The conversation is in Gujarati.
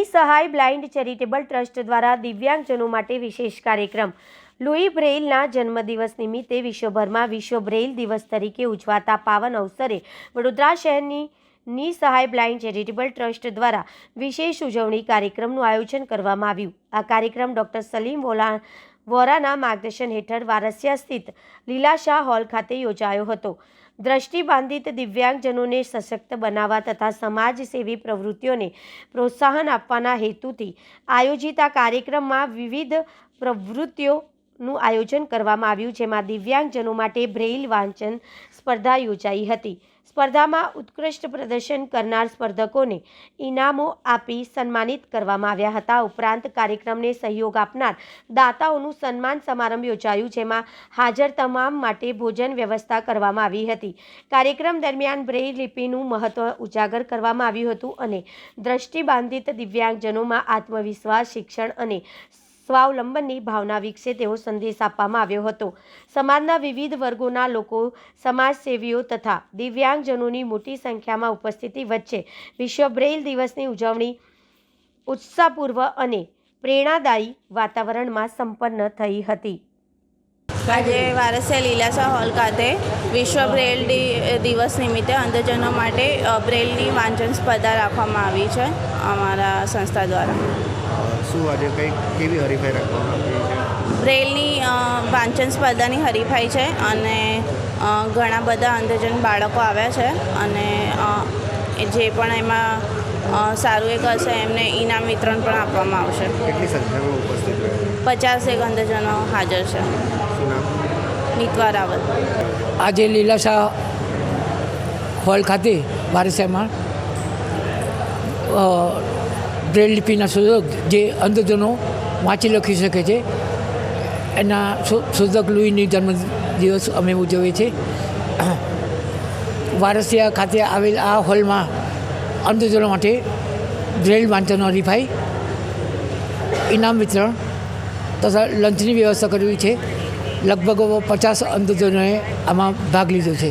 નિસહાય બ્લાઇન્ડ ચેરિટેબલ ટ્રસ્ટ દ્વારા દિવ્યાંગજનો માટે વિશેષ કાર્યક્રમ. લુઈ બ્રેઇલના જન્મદિવસ નિમિત્તે વિશ્વભરમાં વિશ્વ બ્રેઇલ દિવસ તરીકે ઉજવાતા પાવન અવસરે વડોદરા શહેરની નિસહાય બ્લાઇન્ડ ચેરિટેબલ ટ્રસ્ટ દ્વારા વિશેષ ઉજવણી કાર્યક્રમનું આયોજન કરવામાં આવ્યું. આ કાર્યક્રમ ડૉક્ટર સલીમ વોલા વોરાના માર્ગદર્શન હેઠળ વારસિયા સ્થિત લીલાશાહ હોલ ખાતે યોજાયો હતો. દ્રષ્ટિબાંધિત દિવ્યાંગજનોને સશક્ત બનાવવા તથા સમાજસેવી પ્રવૃત્તિઓને પ્રોત્સાહન આપવાના હેતુથી આયોજિત આ કાર્યક્રમમાં વિવિધ પ્રવૃત્તિઓનું આયોજન કરવામાં આવ્યું, જેમાં દિવ્યાંગજનો માટે બ્રેઇલ વાંચન સ્પર્ધા યોજાઈ હતી. સ્પર્ધામાં ઉત્કૃષ્ટ પ્રદર્શન કરનાર સ્પર્ધકોને ઇનામો આપી સન્માનિત કરવામાં આવ્યા હતા. ઉપરાંત કાર્યક્રમને સહયોગ આપનાર દાતાઓનું સન્માન સમારંભ યોજાયું, જેમાં હાજર તમામ માટે ભોજન વ્યવસ્થા કરવામાં આવી હતી. કાર્યક્રમ દરમિયાન બ્રેઇલ લિપિનું મહત્વ ઉજાગર કરવામાં આવ્યું હતું અને દ્રષ્ટિબાંધિત દિવ્યાંગજનોમાં આત્મવિશ્વાસ, શિક્ષણ અને સ્વાવલંબનની ભાવના વિકસે તેવો સંદેશ આપવામાં આવ્યો હતો. સમાજના વિવિધ વર્ગોના લોકો, સમાજસેવીઓ તથા દિવ્યાંગજનોની મોટી સંખ્યામાં ઉપસ્થિતિ વચ્ચે વિશ્વ બ્રેઇલ દિવસની ઉજવણી ઉત્સાહપૂર્વ અને પ્રેરણાદાયી વાતાવરણમાં સંપન્ન થઈ હતી. આજે વારસિયા લીલાસા હોલ ખાતે વિશ્વ બ્રેલ દિવસ નિમિત્તે અંધજનો માટે બ્રેલની વાંચન સ્પર્ધા રાખવામાં આવી છે અમારા સંસ્થા દ્વારા. શું આજે કંઈક કેવી હરીફાઈ રાખવામાં આવી છે? બ્રેલની વાંચન સ્પર્ધાની હરીફાઈ છે અને ઘણા બધા અંધજન બાળકો આવ્યા છે અને એ જે પણ એમાં સારું એક હશે એમને ઇનામ વિતરણ પણ આપવામાં આવશે. કેટલી સંખ્યામાં ઉપસ્થિત પચાસેક અંધજનો હાજર છે. નીતવા રાવલ. આજે લીલાશાહ હોલ ખાતે વારસામાં બ્રેલ લિપિના શોધક જે અંધજનો વાંચી લખી શકે છે. એના શોધક લુઈની જન્મદિવસ અમે ઉજવીએ છીએ. વારસિયા ખાતે આવેલ આ હોલમાં અંધજનો માટે બ્રેલ વાંચનો હરીફાઈ, ઇનામ વિતરણ તથા લંચની વ્યવસ્થા કરવી છે. લગભગ પચાસ અંધજનોએ આમાં ભાગ લીધો છે.